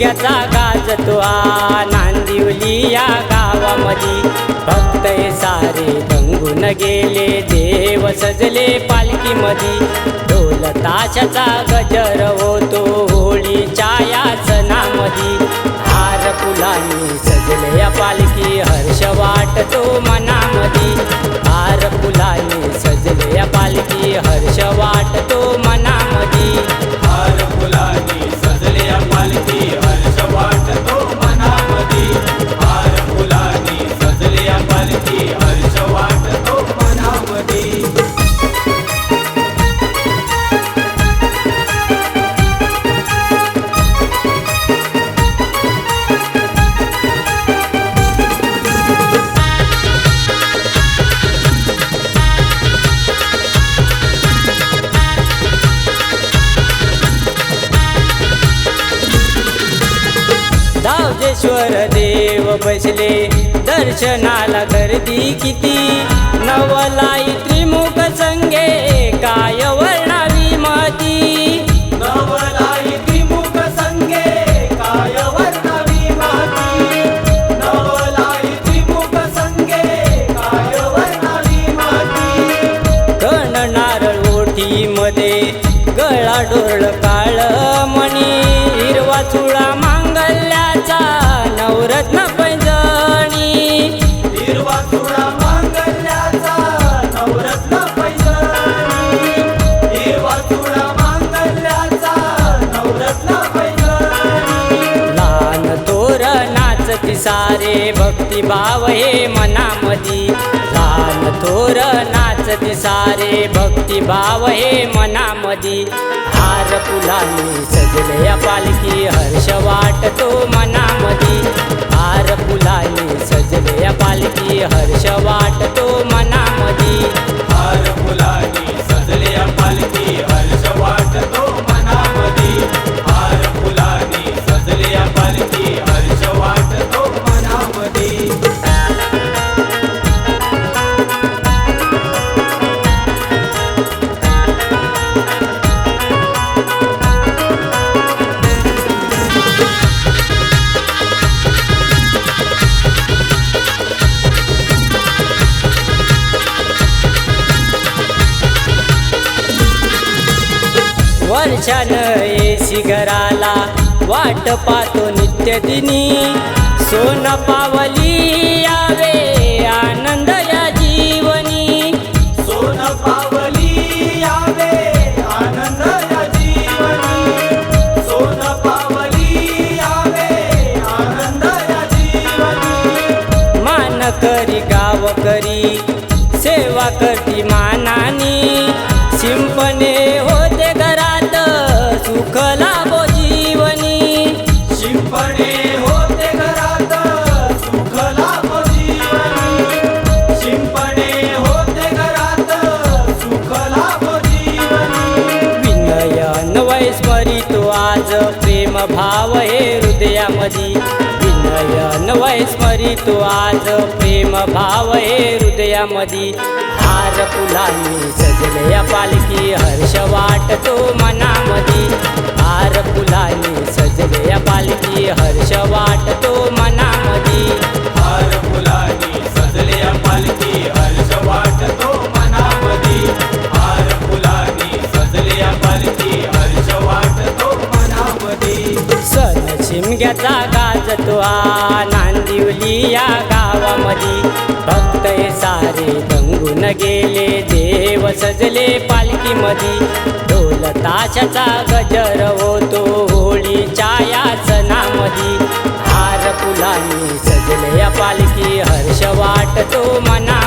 शिमग्याचा गाजतो आ नांदिवली या गावामधी. भक्त सारे गंगून गेले देव सजले पालखीमधी. ढोल ताशाचा गजर होतो. दावजेश्वर देव बसले. दर्शनाला गर्दी किती? नवलाई त्रिमुख संगे काय वर्णावी मती? नवलाई त्रिमुख संगे काय वर्णवी माती? नवलाई त्रिमुख संगे काय वर्णवी माती? गण नारळ ओठीमध्ये गळा डोळ सारे भक्तिभाव हे मनामधी. लहान थोर नाचती सारे भक्तिभाव हे मनामधी. हार फुलांनी सजलया पालखी हर्ष वाटतो मनामधी. हार वर्षान येसी घराला वाट पाहतो नित्य दिनी. सोन पावली यावे आनंद या जीवनी. सोन पावली यावे आनंद या जीवनी. सोन पावली यावे आनंद या जीवनी. मान करी गाव करी सेवा करती विनयन आज प्रेम भाव हे हृदयामधी. विनयन वैस्मरितो आज प्रेम भाव हे हृदयामधी. हार फुलांनी सजले या पालखी हर्ष वाटतो मनामधी. सण शिमग्याचा गाजतो आ नांदिवली या गावामधी. भक्त सारे गंगून गेले देव सजले पालखीमधी. ढोल ताशाचा गजर होतो होळीच्या या सणामधी. हार फुलांनी सजले या पालखी हर्ष वाटतो मना